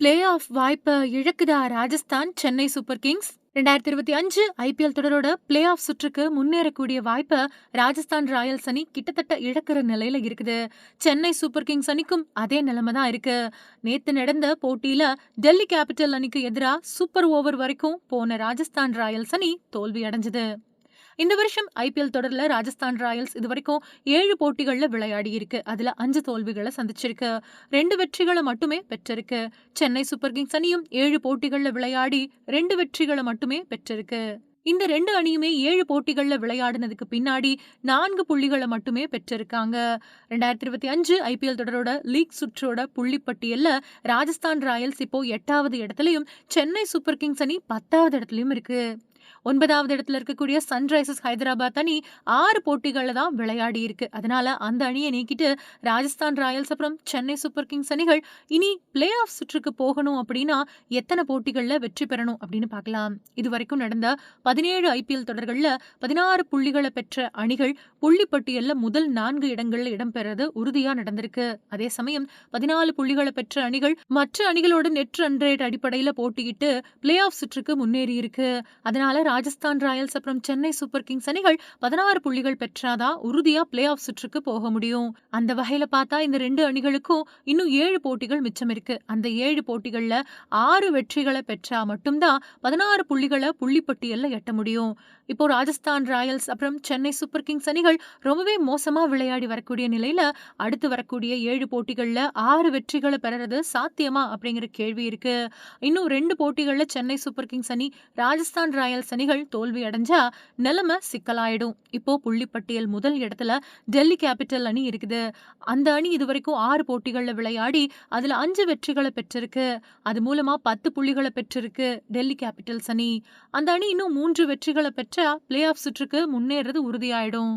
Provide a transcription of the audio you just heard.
Play off வாய்ப்பை இழக்குதா Rajasthan Chennai super kings? ரெண்டாயிரத்தி இருபத்தி அஞ்சு ஐபிஎல் தொடரோட பிளே ஆஃப் சுற்றுக்கு முன்னேறக்கூடிய வாய்ப்பை ராஜஸ்தான் ராயல்ஸ் அணி கிட்டத்தட்ட இழக்கிற நிலையில இருக்குது. சென்னை சூப்பர் கிங்ஸ் அணிக்கும் அதே நிலைமை தான் இருக்கு. நேத்து நடந்த போட்டியில டெல்லி கேபிட்டல் அணிக்கு எதிராக சூப்பர் ஓவர் வரைக்கும் போன ராஜஸ்தான் ராயல்ஸ் அணி தோல்வி அடைஞ்சது. இந்த வருஷம் ஐபிஎல் தொடர்ல ராஜஸ்தான் ராயல்ஸ் இது வரைக்கும் ஏழு போட்டிகள்ல விளையாடி இருக்கு அதுல அஞ்சு தோல்விகளை சந்திச்சிருக்கு. ரெண்டு வெற்றிகளை மட்டுமே பெற்றிருக்கு. சென்னை சூப்பர் கிங்ஸ் அணியும் ஏழு போட்டிகள்ல விளையாடி ரெண்டு வெற்றிகளை மட்டுமே பெற்றிருக்கு. இந்த ரெண்டு அணியுமே ஏழு போட்டிகள்ல விளையாடினதுக்கு பின்னாடி நான்கு புள்ளிகளை மட்டுமே பெற்றிருக்காங்க. ரெண்டாயிரத்தி இருபத்தி அஞ்சு ஐபிஎல் தொடரோட லீக் சுற்றோட புள்ளி ராஜஸ்தான் ராயல்ஸ் இப்போ எட்டாவது இடத்துலயும் சென்னை சூப்பர் கிங்ஸ் அணி பத்தாவது இடத்துலயும் இருக்கு. ஒன்பதாவது இடத்துல இருக்கக்கூடிய சன்ரைசர்ஸ் ஹைதராபாத் அணி ஆறு போட்டிகளில் தான் விளையாடி இருக்கு. அதனால அந்த அணியை நீக்கிட்டு ராஜஸ்தான் ராயல்ஸ் அப்புறம் சென்னை சூப்பர் கிங்ஸ் அணிகள் இனி பிளே ஆஃப் சுற்றுக்கு போகணும் அப்படின்னா எத்தனை போட்டிகளில் வெற்றி பெறணும் அப்படின்னு பார்க்கலாம். இது வரைக்கும் நடந்த பதினேழு ஐபிஎல் தொடர்களில் பதினாறு புள்ளிகளை பெற்ற அணிகள் புள்ளிப்பட்டியலில் முதல் நான்கு இடங்களில் இடம்பெறது உறுதியாக நடந்திருக்கு. அதே சமயம் பதினாலு புள்ளிகளை பெற்ற அணிகள் மற்ற அணிகளோட நெட் ரன் ரேட் அடிப்படையில் போட்டியிட்டு பிளே ஆஃப் சுற்றுக்கு முன்னேறி இருக்கு. அதனால ராஜஸ்தான் ராயல்ஸ் அப்புறம் சென்னை சூப்பர் கிங்ஸ் அணிகள் பதினாறு புள்ளிகள் பெற்றாதான் உறுதியா பிளே ஆஃப் சுற்றுக்கு போக முடியும்? அந்த வகையில பார்த்தா இந்த ரெண்டு அணிகளுக்கும் இன்னும் ஏழு போட்டிகள் மிச்சம் இருக்கு. அந்த ஏழு போட்டிகள்ல ஆறு வெற்றிகளை பெற்றா மட்டும்தான் பதினாறு புள்ளிகளை புள்ளிப்பட்டியல்ல எட்ட முடியும். இப்போ ராஜஸ்தான் ராயல்ஸ் அப்புறம் சென்னை சூப்பர் கிங்ஸ் அணிகள் ரொம்பவே மோசமா விளையாடி வரக்கூடிய நிலையில அடுத்து வரக்கூடிய ஏழு போட்டிகள்ல ஆறு வெற்றிகளை பெறது சாத்தியமா அப்படிங்கிற கேள்வி இருக்கு. இன்னும் ரெண்டு போட்டிகள்ல சென்னை சூப்பர் கிங்ஸ் அணி ராஜஸ்தான் ராயல்ஸ் சனிகள் தோல்வி அடைஞ்சா நிலைமை சிக்கலாயிடும். இப்போ புள்ளிப்பட்டியல் முதல் இடத்துல டெல்லி கேபிட்டல் அணி இருக்குது. அந்த அணி இது வரைக்கும் ஆறு போட்டிகள்ல விளையாடி அதுல அஞ்சு வெற்றிகளை பெற்றிருக்கு. அது மூலமா பத்து புள்ளிகளை பெற்றிருக்கு டெல்லி கேபிட்டல்ஸ் அணி. அந்த அணி இன்னும் மூன்று வெற்றிகளை பெற்றா பிளே ஆஃப் சுற்றுக்கு முன்னேறது உறுதியாயிடும்.